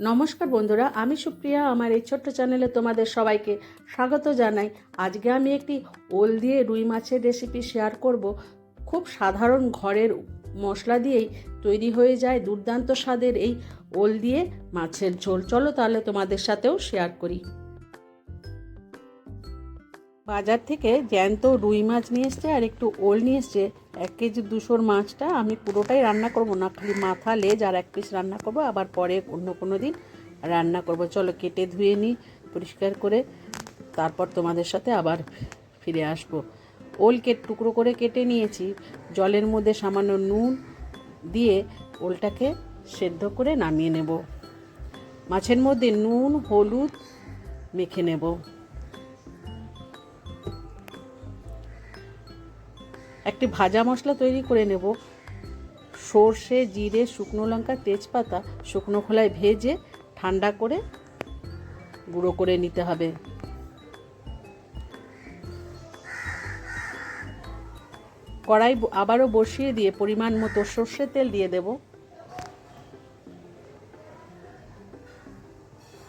নমস্কার বন্ধুরা, আমি সুপ্রিয়া। আমার এই ছোট্ট চ্যানেলে তোমাদের সবাইকে স্বাগত জানাই। আজকে আমি একটি ওল দিয়ে রুই মাছের রেসিপি শেয়ার করব। খুব সাধারণ ঘরের মশলা দিয়েই তৈরি হয়ে যায় দুর্দান্ত স্বাদের এই ওল দিয়ে মাছের ঝোল। চলো তাহলে তোমাদের সাথেও শেয়ার করি। বাজার থেকে জ্যান্ত রুই মাছ নিয়ে এসছে আর একটু ওল নিয়ে এসছে। এক কেজি দুশোর মাছটা আমি পুরোটাই রান্না করব না, খালি মাথা, লেজ আর এক পিস রান্না করব, আবার পরে অন্য কোনো দিন রান্না করব। চলো কেটে ধুয়ে নিই পরিষ্কার করে, তারপর তোমাদের সাথে আবার ফিরে আসব। ওল কেট টুকরো করে কেটে নিয়েছি, জলের মধ্যে সামান্য নুন দিয়ে ওলটাকে সেদ্ধ করে নামিয়ে নেব। মাছের মধ্যে নুন, হলুদ মেখে নেব। একটি ভাজা মশলা তৈরি করে নেব। সর্ষে, জিরে, শুকনো লঙ্কা, তেজপাতা শুকনো খোলায় ভেজে ঠান্ডা করে গুঁড়ো করে নিতে হবে। কড়াই আবারও বসিয়ে দিয়ে পরিমাণ মতো সর্ষের তেল দিয়ে দেব।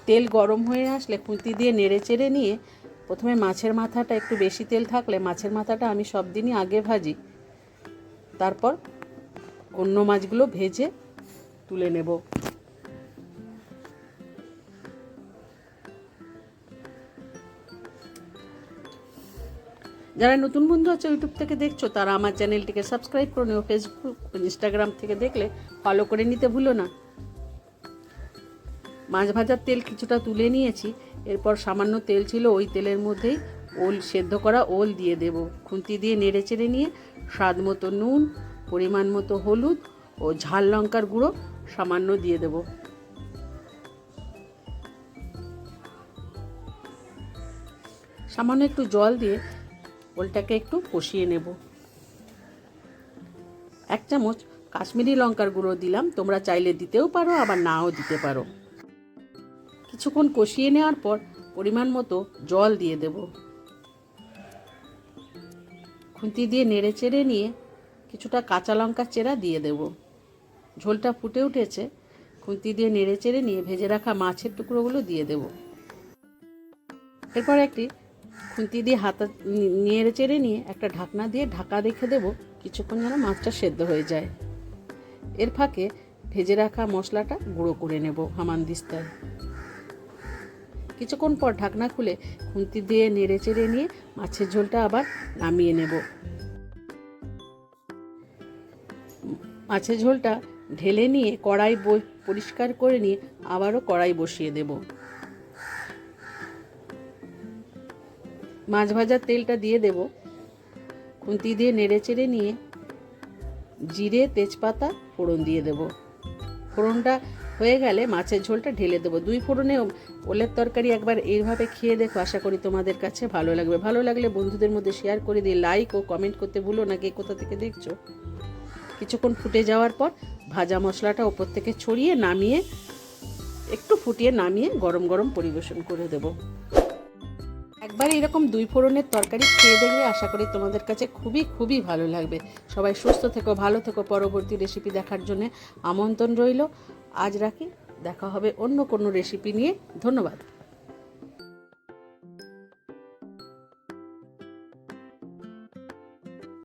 তেল গরম হয়ে আসলে খুঁতি দিয়ে নেড়ে চেড়ে নিয়ে প্রথমে মাছের মাথাটা একটু বেশি তেল থাকলে মাছের মাথাটা আমি সব দিনই আগে ভাজি। তারপর অন্য মাছগুলো ভেজে তুলে নেব। যারা নতুন বন্ধু আছে ইউটিউব থেকে দেখছ, তারা আমার চ্যানেলটিকে সাবস্ক্রাইব করে নিও। ফেসবুক ইনস্টাগ্রাম থেকে দেখলে ফলো করে নিতে ভুলো না। মাছ ভাজার তেল কিছুটা তুলে নিয়েছি। এরপর সামান্য তেল ছিল ওই তেলের মধ্যেই ওল সেদ্ধ করা ওল দিয়ে দেব। খুন্তি দিয়ে নেড়ে চেড়ে নিয়ে স্বাদ মতো নুন, পরিমাণ মতো হলুদ ও ঝাল লঙ্কার গুঁড়ো সামান্য দিয়ে দেব। সামান্য একটু জল দিয়ে ওলটাকে একটু কষিয়ে নেব। এক চামচ কাশ্মীরি লঙ্কার গুঁড়ো দিলাম, তোমরা চাইলে দিতেও পারো, আবার নাও দিতে পারো। কিছুক্ষণ কষিয়ে নেওয়ার পর পরিমাণ মতো জল দিয়ে দেব। খুন্তি দিয়ে নেড়ে চেড়ে নিয়ে কিছুটা কাঁচা লঙ্কার চেরা দিয়ে দেব। ঝোলটা ফুটে উঠেছে, খুন্তি দিয়ে নেড়ে চেড়ে নিয়ে ভেজে রাখা মাছের টুকরোগুলো দিয়ে দেব। এরপর একটি খুন্তি দিয়ে হাতা নেড়ে চেড়ে নিয়ে একটা ঢাকনা দিয়ে ঢাকা রেখে দেব, কিছুক্ষণ যেন মাছটা সেদ্ধ হয়ে যায়। এর ফাঁকে ভেজে রাখা মশলাটা গুঁড়ো করে নেব হামানদিস্তায়। কিছুক্ষণ পর ঢাকনা খুলে খুন্তি দিয়ে নেড়ে চেড়ে নিয়ে মাছের ঝোলটা আবার নামিয়ে নেব। মাছের ঝোলটা ঢেলে নিয়ে কড়াই পরিষ্কার করে নিয়ে আবারও কড়াই বসিয়ে দেব। মাছ ভাজার তেলটা দিয়ে দেব। খুন্তি দিয়ে নেড়ে চেড়ে নিয়ে জিরে, তেজপাতা, ফোড়ন দিয়ে দেব। ফোড়নটা হয়ে গেলে মাছের ঝোলটা ঢেলে দেবো। দুই ফোড়নে ওলের তরকারি একবার এইভাবে খেয়ে দেখো, আশা করি তোমাদের কাছে ভালো লাগবে। ভালো লাগলে বন্ধুদের মধ্যে শেয়ার করে দিয়ে লাইক ও কমেন্ট করতে ভুলো না কে কোথা থেকে দেখছ। কিছুক্ষণ ফুটে যাওয়ার পর ভাজা মশলাটা ওপর থেকে ছড়িয়ে নামিয়ে একটু ফুটিয়ে নামিয়ে গরম গরম পরিবেশন করে দেব। একবার এরকম দুই ফোড়নের তরকারি খেয়ে দেখলে আশা করি তোমাদের কাছে খুবই খুবই ভালো লাগবে। সবাই সুস্থ থেকো, ভালো থেকো। পরবর্তী রেসিপি দেখার জন্য আমন্ত্রণ রইল। আজ রাখি দেখা হবে অন্য কোনো রেসিপি নিয়ে। ধন্যবাদ।